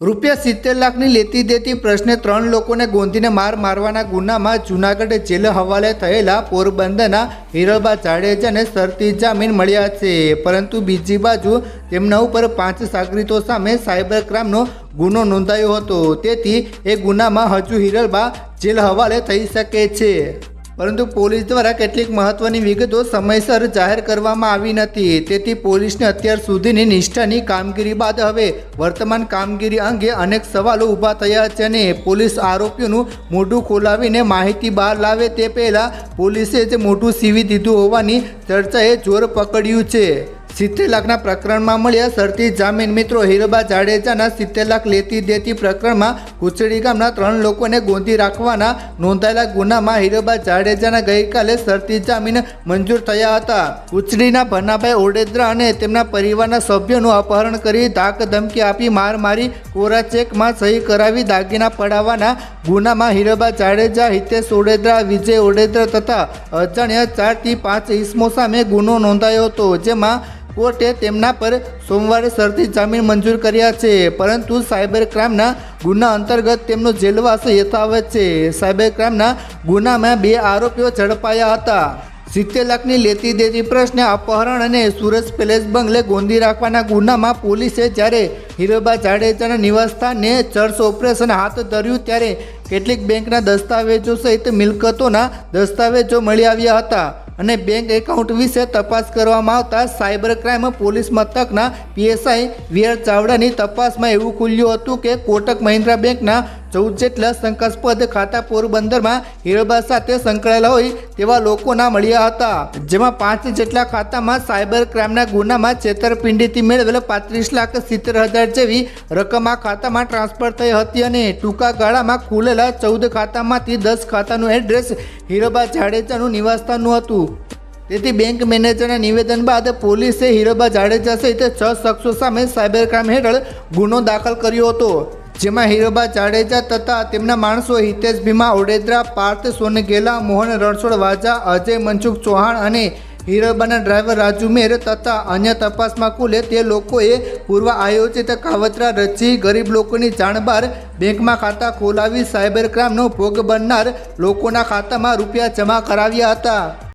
રૂપિયા સિત્તેર લાખની લેતી દેતી પ્રશ્ને ત્રણ લોકોને ગોંધીને માર મારવાના ગુનામાં જૂનાગઢ જેલ હવાલે થયેલા પોરબંદરના હિરલબા જાડેજાને શરતી જામીન મળ્યા છે. પરંતુ બીજી બાજુ તેમના ઉપર પાંચ સાગરીતો સામે સાયબર ક્રાઇમનો ગુનો નોંધાયો હતો. તેથી એ ગુનામાં હજુ હિરલબા જેલ હવાલે થઈ શકે છે. પરંતુ પોલીસ દ્વારા કેટલીક મહત્વની વિગતો સમયસર જાહેર કરવામાં આવી નથી. તેથી પોલીસને અત્યાર સુધીની નિષ્ઠાની કામગીરી બાદ હવે વર્તમાન કામગીરી અંગે અનેક સવાલો ઊભા થયા છે અને પોલીસ આરોપીઓનું મોઢું ખોલાવીને માહિતી બહાર લાવે તે પહેલાં પોલીસે જ મોઢું સીવી દીધું હોવાની ચર્ચાએ જોર પકડ્યું છે. સિત્તેર લાખના પ્રકરણમાં મળ્યા શરતી જામીન મિત્રો હીરબા જાડેજાના સિત્તેર લાખ લેતી દેતી પ્રકરણમાં કુચડી ગામના ત્રણ લોકોને ગોંધી રાખવાના નોંધાયેલા ગુનામાં હીરબા જાડેજાના ગઈકાલે શરતી જામીન મંજૂર થયા હતા. કુચડીના ભનાભાઈ ઓડેદરા અને તેમના પરિવારના સભ્યોનું અપહરણ કરી ધાક ધમકી આપી માર મારી કોરા ચેકમાં સહી કરાવી દાગીના પડાવવાના ગુનામાં હીરબા જાડેજા, હિતેશ ઓડેદરા, વિજય ઓડેદરા તથા અજાણ્યા ચારથી પાંચ ઇસમો સામે ગુનો નોંધાયો હતો, જેમાં કોર્ટે તેમના પર સોમવારે શરતી જામીન મંજૂર કર્યા છે. પરંતુ સાયબર ક્રાઇમના ગુના અંતર્ગત તેમનો જેલવાસ યથાવત છે. સાયબર ક્રાઇમના ગુનામાં બે આરોપીઓ ઝડપાયા હતા. સિત્તેર લાખની લેતી દેતી પ્રશ્ને અપહરણ અને સુરત પેલેસ બંગલે ગોંધી રાખવાના ગુનામાં પોલીસે જ્યારે હીરોબા જાડેજાના નિવાસસ્થાને ચર્ચ ઓપરેશન હાથ ધર્યું ત્યારે કેટલીક બેંકના દસ્તાવેજો સહિત મિલકતોના દસ્તાવેજો મળી આવ્યા હતા. અને બેંક એકાઉન્ટ વિશે તપાસ કરવામાં આવતા સાયબર ક્રાઇમ પોલીસ મથકના પીએસઆઈ વીઆર ચાવડાની તપાસમાં એવું ખુલ્યું હતું કે કોટક મહિન્દ્રા બેંકના ચૌદ જેટલા શંકાસ્પદ ખાતા પોરબંદરમાં હીરોબા સાથે સંકળાયેલા હોય તેવા લોકોના મળ્યા હતા. જેમાં પાંચ જેટલા ખાતામાં સાયબર ક્રાઇમના ગુનામાં છેતરપિંડીથી મેળવેલ પાંત્રીસ લાખ સિત્તેર હજાર જેવી રકમ આ ખાતામાં ટ્રાન્સફર થઈ હતી અને ટૂંકા ગાળામાં ખુલેલા ચૌદ ખાતામાંથી દસ ખાતાનું એડ્રેસ હીરોબા જાડેજાનું નિવાસસ્થાનનું હતું. તેથી બેંક મેનેજરના નિવેદન બાદ પોલીસે હીરોબા જાડેજા સહિત છ શખ્સો સામે સાયબર ક્રાઇમ હેઠળ ગુનો દાખલ કર્યો હતો. જેમાં હીરોબા જાડેજા તથા તેમના માણસો હિતેશ ભીમા, ઓડેદરા, પાર્થ, સોનગેલા, મોહન રણછોડ, વાજા, અજય, મનસુખ ચૌહાણ અને હીરોબાના ડ્રાઈવર રાજુ મેર તથા અન્ય તપાસમાં કુલે તે લોકોએ પૂર્વ આયોજિત કાવતરા રચી ગરીબ લોકોની જાણ બહાર બેંકમાં ખાતા ખોલાવી સાયબર ક્રાઇમનો ભોગ બનનાર લોકોના ખાતામાં રૂપિયા જમા કરાવ્યા હતા.